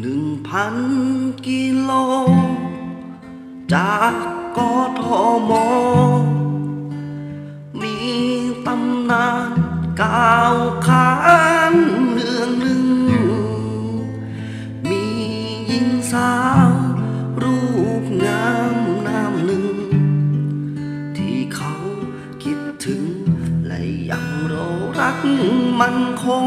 หนึ่งพันกิโล จากกทม มีตำนานก่าวขานเรื่องหนึ่ง มีหญิงสาว รูปงามน้ำหนึ่ง ที่เขาคิดถึง และยังรอรักมันคง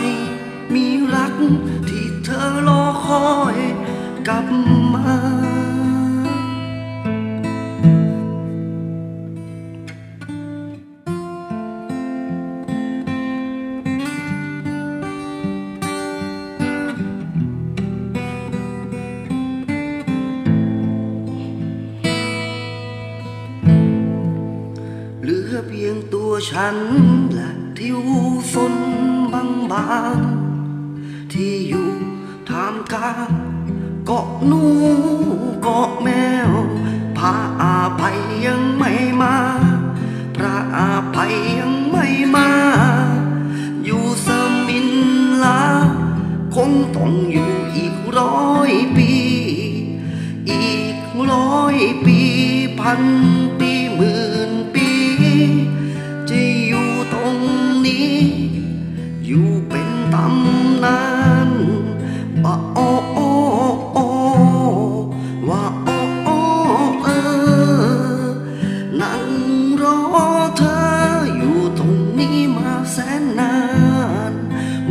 ม่มีรักที่เธอรอคอยกลับมา เหลือเพียงตัวฉันและทิวฝน บาง ที่อยู่ท่ามกลางเกาะนูเกาะแมวพระอาภัยยังไม่มา พระอาภัยยังไม่มา อยู่สมินลาคงต้องอยู่อีกร้อยปี อีกร้อยปีพันปี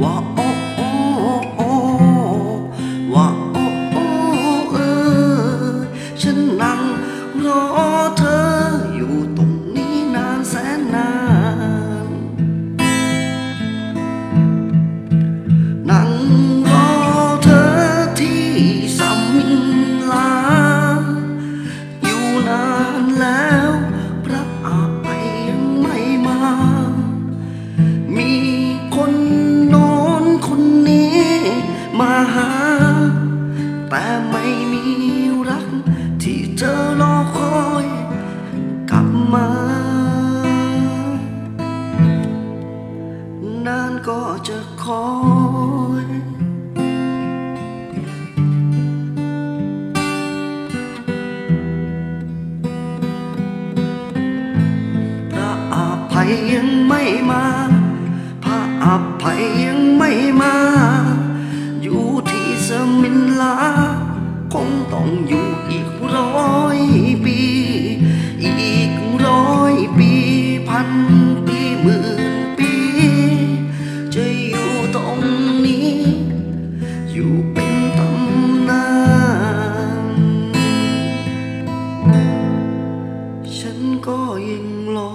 ว่า แต่ไม่มีรักที่เธอรอคอยกลับมา นานก็จะคอยพระอภัยยังไม่มา พระอภัยยังไม่มา ม็นลาคงต้องอยู่อีกร้อยปี อีกร้อยปีพันปีหมื่นปี จะอยู่ตรงนี้ อยู่เป็นตำนาน ฉันก็ยังรอ